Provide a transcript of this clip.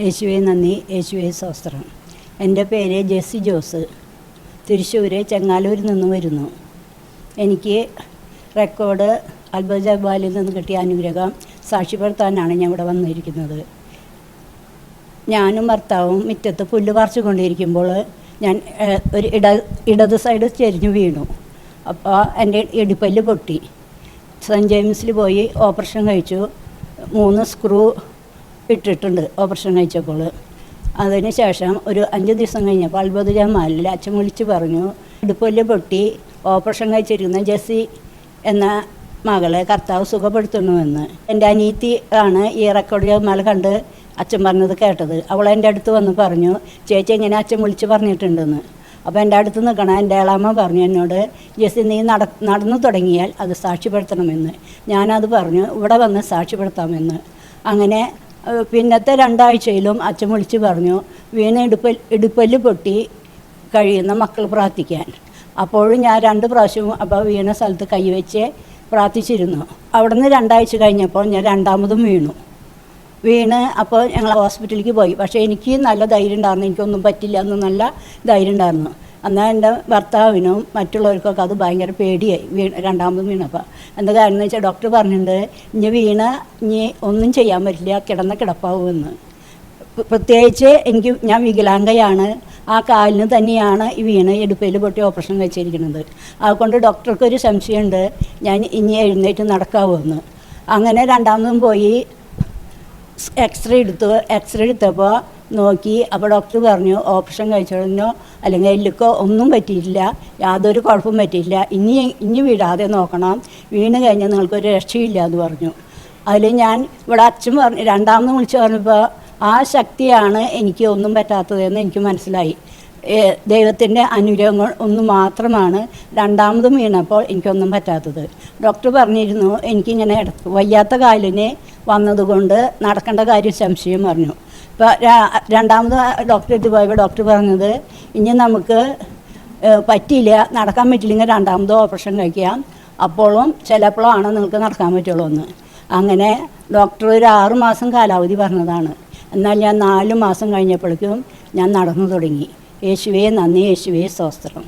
യേശുവെ നന്ദി. യേശുവെ സ്വസ്ത്രം എന്റെ പേര് ജെസ്സി ജോസ്. തൃശ്ശൂർ ചെങ്ങാലൂരിൽ നിന്ന് വരുന്നു. എനിക്ക് റെക്കോർഡ് അത്ഭുത ജബാലിൽ നിന്ന് കിട്ടിയ അനുഗ്രഹം സാക്ഷ്യപ്പെടുത്താനാണ് ഞാൻ ഇവിടെ വന്നിരിക്കുന്നത്. ഞാനും ഭർത്താവും മുറ്റത്ത് പുല്ല് പറിച്ചുകൊണ്ടിരിക്കുമ്പോൾ ഞാൻ ഒരു ഇട ഇടത് സൈഡ് ചെരിഞ്ഞു വീണു. അപ്പോൾ എന്റെ ഇടിപ്പല്ല് പൊട്ടി. സെന്റ് ജെയിംസിൽ പോയി ഓപ്പറേഷൻ കഴിച്ചു. മൂന്ന് സ്ക്രൂ ഇട്ടിട്ടുണ്ട്. ഓപ്പറേഷൻ കഴിച്ചപ്പോൾ. അതിന് ശേഷം ഒരു അഞ്ച് ദിവസം കഴിഞ്ഞപ്പോൾ അത്ഭുത ജമാലിൽ അച്ഛൻ വിളിച്ച് പറഞ്ഞു ഇടുപ്പല്ല് പൊട്ടി ഓപ്പറേഷൻ കഴിച്ചിരിക്കുന്ന ജെസ്സി എന്ന മകളെ കർത്താവ് സുഖപ്പെടുത്തണമെന്ന് എന്റെ അനീത്തി ആണ് ഈ റെക്കോർഡ് ജമാൽ കണ്ട് അച്ഛൻ പറഞ്ഞത് കേട്ടത്. അവൾ എന്റെ അടുത്ത് വന്ന് പറഞ്ഞു ചേച്ചി എങ്ങനെ അച്ഛൻ വിളിച്ച് പറഞ്ഞിട്ടുണ്ടെന്ന്? അപ്പോൾ എന്റെ അടുത്ത് നിൽക്കണം എന്റെ ഏളാമ്മ പറഞ്ഞു എന്നോട് ജെസ്സി നീ നട നടന്നു തുടങ്ങിയാൽ അത് സാക്ഷ്യപ്പെടുത്തണമെന്ന്. ഞാനത് പറഞ്ഞു ഇവിടെ വന്ന് സാക്ഷ്യപ്പെടുത്താമെന്ന്. അങ്ങനെ പിന്നത്തെ രണ്ടാഴ്ചയിലും അച്ഛൻ വിളിച്ച് പറഞ്ഞു വീണ ഇടുപ്പൽ ഇടുപ്പല്ല് പൊട്ടി കഴിയുന്ന മക്കൾ പ്രാർത്ഥിക്കാൻ. അപ്പോഴും ഞാൻ രണ്ട് പ്രാവശ്യം അപ്പോൾ വീണ സ്ഥലത്ത് കൈവച്ച് പ്രാർത്ഥിച്ചിരുന്നു. അവിടുന്ന് രണ്ടാഴ്ച കഴിഞ്ഞപ്പോൾ ഞാൻ രണ്ടാമതും വീണു. വീണ് അപ്പോൾ ഞങ്ങൾ ഹോസ്പിറ്റലിലേക്ക് പോയി. പക്ഷേ എനിക്ക് നല്ല ധൈര്യം ഉണ്ടായിരുന്നു. എനിക്കൊന്നും പറ്റില്ല എന്ന് നല്ല ധൈര്യം ഉണ്ടായിരുന്നു. എന്നാൽ എന്റെ ഭർത്താവിനും മറ്റുള്ളവർക്കൊക്കെ അത് ഭയങ്കര പേടിയായി വീണ് രണ്ടാമത് വീണപ്പോൾ എന്താ എന്ന് വെച്ചാൽ ഡോക്ടർ പറഞ്ഞിട്ടുണ്ട് ഇനി വീണ ഇനി ഒന്നും ചെയ്യാൻ പറ്റില്ല കിടന്ന കിടപ്പാവുമെന്ന് പ്ര- പ്രത്യേകിച്ച് എനിക്ക് ഞാൻ വികലാംഗയാണ് ആ കാലിന് തന്നെയാണ് ഈ വീണ് എടുപ്പയിൽ പൊട്ടി ഓപ്പറേഷൻ വെച്ചിരിക്കുന്നത്. അതുകൊണ്ട് ഡോക്ടർക്ക് ഒരു സംശയമുണ്ട് ഞാൻ ഇനി എഴുന്നേറ്റ് നടക്കാവുമെന്ന് അങ്ങനെ രണ്ടാമതും പോയി എക്സ്റേ എടുത്തു എക്സ്റേ എടുത്തപ്പോൾ നോക്കി. അപ്പോൾ ഡോക്ടർ പറഞ്ഞു ഓപ്പറേഷൻ കഴിച്ചതിനോ അല്ലെങ്കിൽ എല്ലുക്കോ ഒന്നും പറ്റിയില്ല യാതൊരു കുഴപ്പവും പറ്റിയില്ല ഇനി ഇനി വീഴാതെ നോക്കണം. വീണ് കഴിഞ്ഞാൽ നിങ്ങൾക്കൊരു രക്ഷയില്ല എന്ന് പറഞ്ഞു. അതിൽ ഞാൻ ഇവിടെ അച്ഛൻ പറഞ്ഞു രണ്ടാമത് വിളിച്ച് പറഞ്ഞപ്പോൾ ആ ശക്തിയാണ് എനിക്ക് ഒന്നും പറ്റാത്തതെന്ന് എനിക്ക് മനസ്സിലായി. ദൈവത്തിന്റെ അനുഗ്രഹങ്ങൾ ഒന്ന് മാത്രമാണ് രണ്ടാമതും വീണപ്പോൾ എനിക്കൊന്നും പറ്റാത്തത്. ഡോക്ടർ പറഞ്ഞിരുന്നു എനിക്കിങ്ങനെ വയ്യാത്ത കാലിന് വന്നതുകൊണ്ട് നടക്കേണ്ട കാര്യം സംശയം പറഞ്ഞു. ഇപ്പോൾ രണ്ടാമത് ഡോക്ടറെടുത്ത് പോയപ്പോൾ ഡോക്ടർ പറഞ്ഞത് ഇനി നമുക്ക് പറ്റിയില്ല നടക്കാൻ പറ്റില്ലെങ്കിൽ രണ്ടാമത് ഓപ്പറേഷൻ കഴിക്കാം. അപ്പോഴും ചിലപ്പോഴാണ് നിങ്ങൾക്ക് നടക്കാൻ പറ്റുള്ളൂ എന്ന്. അങ്ങനെ ഡോക്ടർ ഒരു ആറ് മാസം കാലാവധി പറഞ്ഞതാണ്. എന്നാൽ ഞാൻ നാല് മാസം കഴിഞ്ഞപ്പോഴേക്കും ഞാൻ നടന്നു തുടങ്ങി. യേശുവേ നന്ദി യേശുവേ സ്തോത്രം.